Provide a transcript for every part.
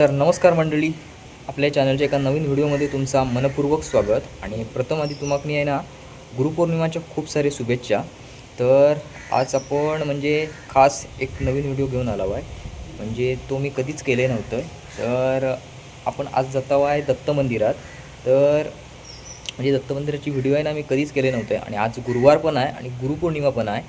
तर नमस्कार मंडळी आपल्या चॅनलच्या एका नवीन व्हिडिओमध्ये तुमचा मनपूर्वक स्वागत. आणि प्रथम आधी तुम्हाला आहे ना गुरुपौर्णिमाच्या खूप सारे शुभेच्छा. तर आज आपण म्हणजे खास एक नवीन व्हिडिओ घेऊन आलो आहे. म्हणजे तो मी कधीच केले नव्हतं. तर आपण आज जात आहे दत्त मंदिरात. तर म्हणजे दत्त मंदिराची व्हिडिओ आहे ना मी कधीच केले नव्हते. आणि आज गुरुवार पण आहे आणि गुरुपौर्णिमा पण आहे.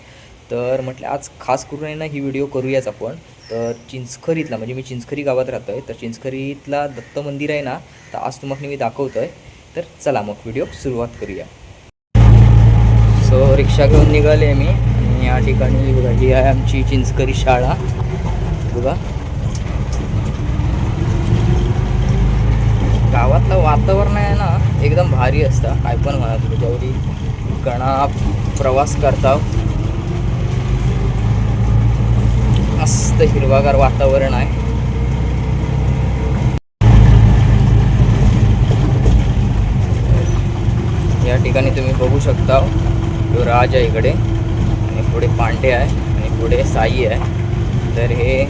तर म्हटलं आज खास करून आहे ना ही व्हिडिओ करूयाच आपण. तर चिंचखरीतला म्हणजे मी चिंचखरी गावात राहतो आहे तर चिंचखरीतला दत्त मंदिर आहे ना तर आज तुम्हाला मी दाखवतो आहे तर चला मग व्हिडिओ सुरुवात करूया. सो रिक्षा घेऊन निघाले मी. आणि या ठिकाणी बघा ही आहे आमची चिंचकरी शाळा. बघा. गावातलं वातावरण आहे ना एकदम भारी असतं. काय पण म्हणा तुम्ही जेवढी कणा प्रवास करता मस्त हिरवागार वातावरण आहे. या ठिकाणी तुम्ही बघू शकता तो राज आहे इकडे आणि पुढे पांडे आहे आणि पुढे साई आहे. तर हे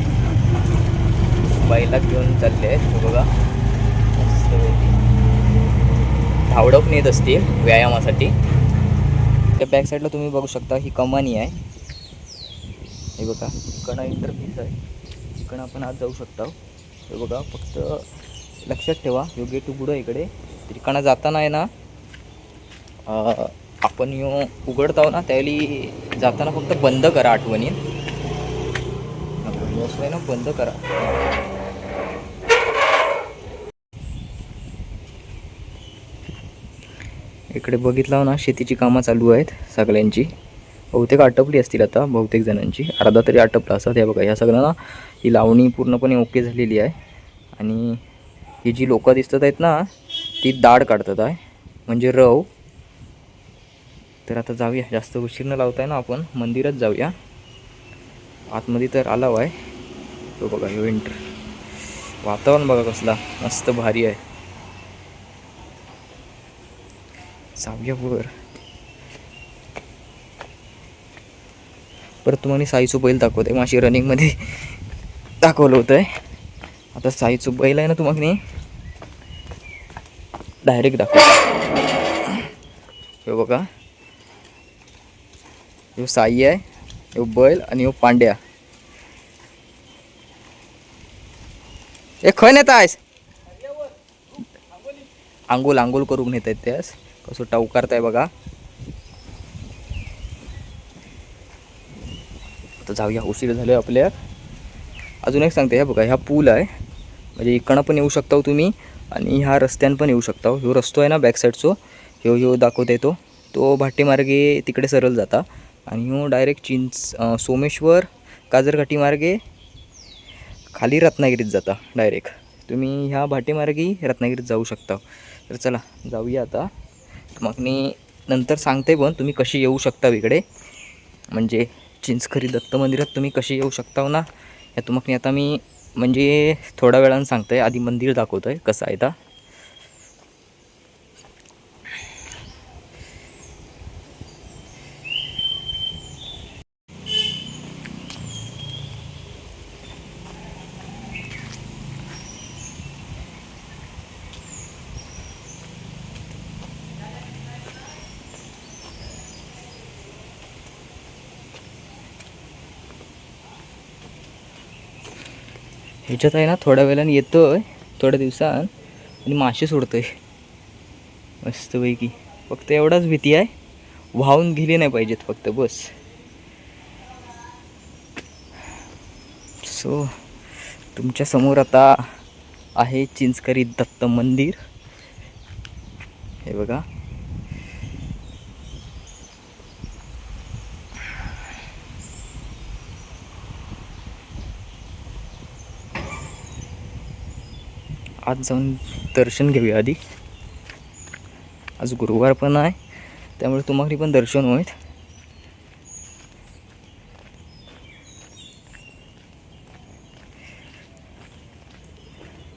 बैला घेऊन चालले आहेत बघा. धावडप नेत असतील व्यायामासाठी. त्या बॅक साईडला तुम्ही बघू शकता ही कमानी आहे. हे बघा इकडं इंटरफेस आहे. इकडं आपण आज जाऊ शकता. हे बघा फक्त लक्षात ठेवा योग्य टू पुढं इकडे. तिकडं जाताना आहे ना आपण यो उघडताव ना त्यावेळी जाताना फक्त बंद करा आठवणीत. असं ना बंद करा. इकडे बघितलं ना शेतीची कामं चालू आहेत सगळ्यांची. बहुतेक आटपली असतील आता बहुतेक जणांची. अर्धा तरी आटपला असतात हे बघा. ह्या सगळ्यांना ही लावणी पूर्णपणे ओके झालेली आहे. आणि ही जी लोकं दिसतात आहेत ना ती दाढ काढतात आहे. म्हणजे रव. तर आता जाऊया. जास्त उशीर न लावताय ना आपण मंदिरात जाऊया. आतमध्ये तर आलाव आहे. तो बघा ह्यो एंटर. वातावरण बघा कसला मस्त भारी आहे. जाऊया वर. परत तुम्हाला साईचं बैल दाखवते. माशी रनिंगमध्ये दाखवलं होतं आहे आता साईचं बैल आहे ना तुम्हाला डायरेक्ट दाखव हे बघा. ह्यो साई आहे ह्यो बैल आणि ह्यो पांड्या. ए खय नेता आहेस आंघोल आंघोल करून नेत आहेत त्यास. कसं टावकारताय बघा. आता जाऊया. उशीर झालं आपल्या. अजून एक सांगते ह्या बघा ह्या पूल आहे. म्हणजे इकडं पण येऊ शकता हो तुम्ही आणि ह्या रस्त्यानं पण येऊ शकता हो. ह्यो रस्तो आहे ना बॅक साईडचो ह्यो ह्यो दाखवता येतो तो भाटीमार्गे तिकडे सरळ जाता. आणि ह्यो डायरेक्ट चिंच सोमेश्वर काजरघाटी मार्गे खाली रत्नागिरीत जाता डायरेक्ट तुम्ही ह्या भाटीमार्गी रत्नागिरीत जाऊ शकता. तर चला जाऊया आता. मग मी नंतर सांगते पण तुम्ही कशी येऊ शकता इकडे. म्हणजे चिंचखरी दत्त मंदिरात तुम्ही कशी येऊ शकता हो ना? या तुम्हाला आता मी म्हणजे थोड्या वेळानं सांगतो आहे आधी मंदिर दाखवतो आहे कसं आहे आता ह्याच्यात आहे ना थोड्या वेळाने येतो आहे थोड्या दिवसात आणि मासे सोडतो आहे मस्तपैकी. फक्त एवढाच भीती आहे. वाहून गेली नाही पाहिजेत फक्त बस. सो तुमच्यासमोर आता आहे चिंचकरी दत्त मंदिर. हे बघा. आज जाऊन दर्शन घेऊया आधी. आज गुरुवार पण आहे त्यामुळे तुम्हाला पण दर्शन होईल.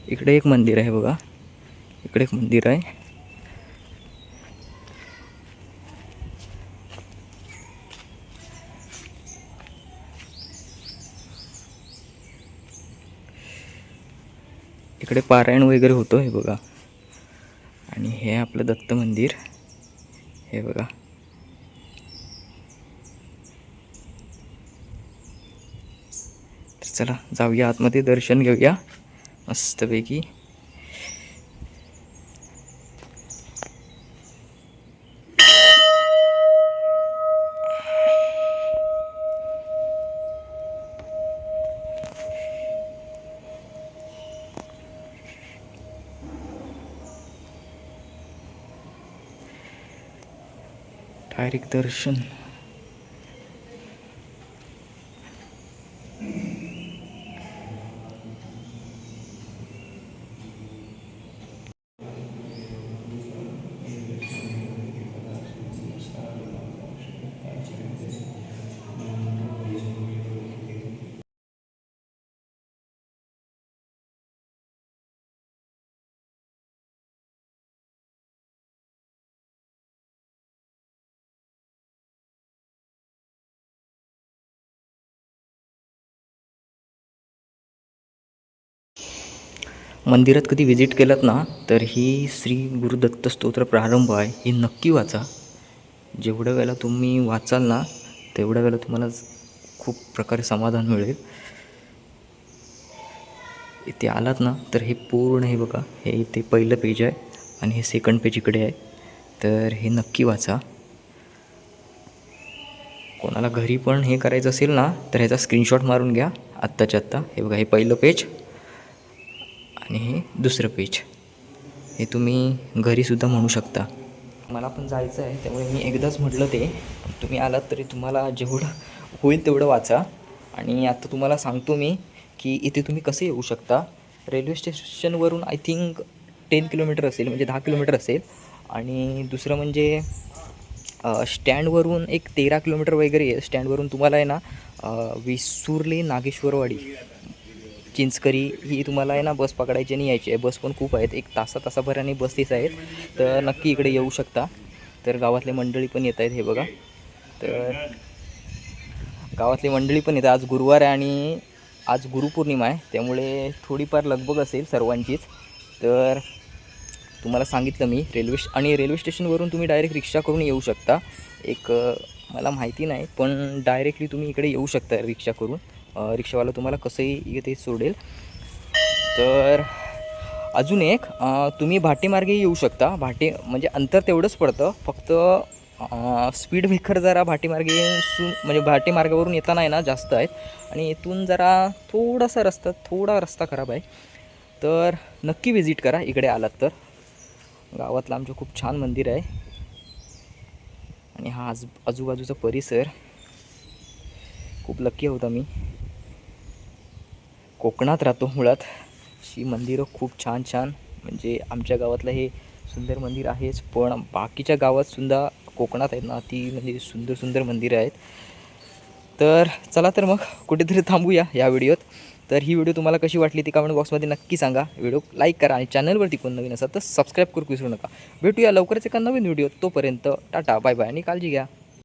इकडे एक मंदिर आहे बघा. इकडे एक मंदिर आहे. इकडे पारायण वगैरे होतं हे बघा. आणि हे आपलं दत्त मंदिर. हे बघा. तर चला जाऊया आतमध्ये दर्शन घेऊया. मस्तपैकी. डायरेक्ट दर्शन मंदिरात कधी व्हिजिट केलात ना तर ही श्री गुरुदत्त स्तोत्र प्रारंभ आहे. हे नक्की वाचा. जेवढ्या वेळेला तुम्ही वाचाल ना तेवढ्या वेळेला तुम्हाला खूप प्रकारे समाधान मिळेल. इथे आलात ना तर हे पूर्ण हे बघा हे इथे पहिलं पेज आहे आणि हे सेकंड पेज इकडे आहे. तर हे नक्की वाचा. कोणाला घरी पण हे करायचं असेल ना तर ह्याचा स्क्रीनशॉट मारून घ्या. आत्ताच्या आत्ता. हे बघा हे पहिलं पेज आणि हे दुसरं पेज हे तुम्ही घरीसुद्धा म्हणू शकता. मला पण जायचं आहे त्यामुळे मी एकदाच म्हटलं ते. तुम्ही आलात तरी तुम्हाला जेवढं होईल तेवढं वाचा. आणि आता तुम्हाला सांगतो मी की इथे तुम्ही कसे येऊ शकता. रेल्वे स्टेशनवरून आय थिंक टेन किलोमीटर असेल म्हणजे दहा किलोमीटर असेल. आणि दुसरं म्हणजे स्टँडवरून एक तेरा किलोमीटर वगैरे आहे. स्टँडवरून तुम्हाला आहे ना विसुर्ले नागेश्वरवाडी. चिंचकरी ही तुम्हाला आहे ना बस पकडायची आणि यायची आहे. बस पण खूप आहेत. एक तासा तासाभराने बस तीच आहेत. तर नक्की इकडे येऊ शकता. तर गावातले मंडळी पण येत आहेत हे बघा. तर गावातली मंडळी पण येतात आज गुरुवार आहे आणि आज गुरुपौर्णिमा आहे. त्यामुळे थोडीफार लगबग असेल सर्वांचीच. तर तुम्हाला सांगितलं मी रेल्वे आणि रेल्वे स्टेशनवरून तुम्ही डायरेक्ट रिक्षा करून येऊ शकता. एक मला माहिती नाही पण डायरेक्टली तुम्ही इकडे येऊ शकता रिक्षा करून. रिक्षावाला तुम्हाला कसंही इथे सोडेल. तर अजून एक तुम्ही भाटेमार्गे येऊ शकता. भाटे म्हणजे अंतर तेवढंच पडतं. फक्त स्पीड ब्रेकर जरा भाटेमार्गे सु म्हणजे भाटेमार्गावरून येताना आहे ना जास्त आहेत. आणि इथून जरा थोडासा रस्ता थोडा रस्ता खराब आहे. तर नक्की विजिट करा इकडे आलात तर. गावातलं आमचं खूप छान मंदिर आहे. आणि हा आज आजूबाजूचा परिसर. खूप लक्की होता मी कोकणात राहतो मुळात. अशी मंदिरं खूप छान छान. म्हणजे आमच्या गावातलं हे सुंदर मंदिर आहेच. पण बाकीच्या गावात सुद्धा कोकणात आहेत ना ती म्हणजे सुंदर सुंदर मंदिरं आहेत. तर चला तर मग कुठेतरी थांबूया या व्हिडिओत. तर ही व्हिडिओ तुम्हाला कशी वाटली ती कमेंट बॉक्समध्ये नक्की सांगा. व्हिडिओ लाईक करा आणि चॅनलवरती कोण नवीन असा तर सबस्क्राईब करू विसरू नका. भेटूया लवकरच एका नवीन व्हिडिओ तोपर्यंत टाटा बाय बाय आणि काळजी घ्या.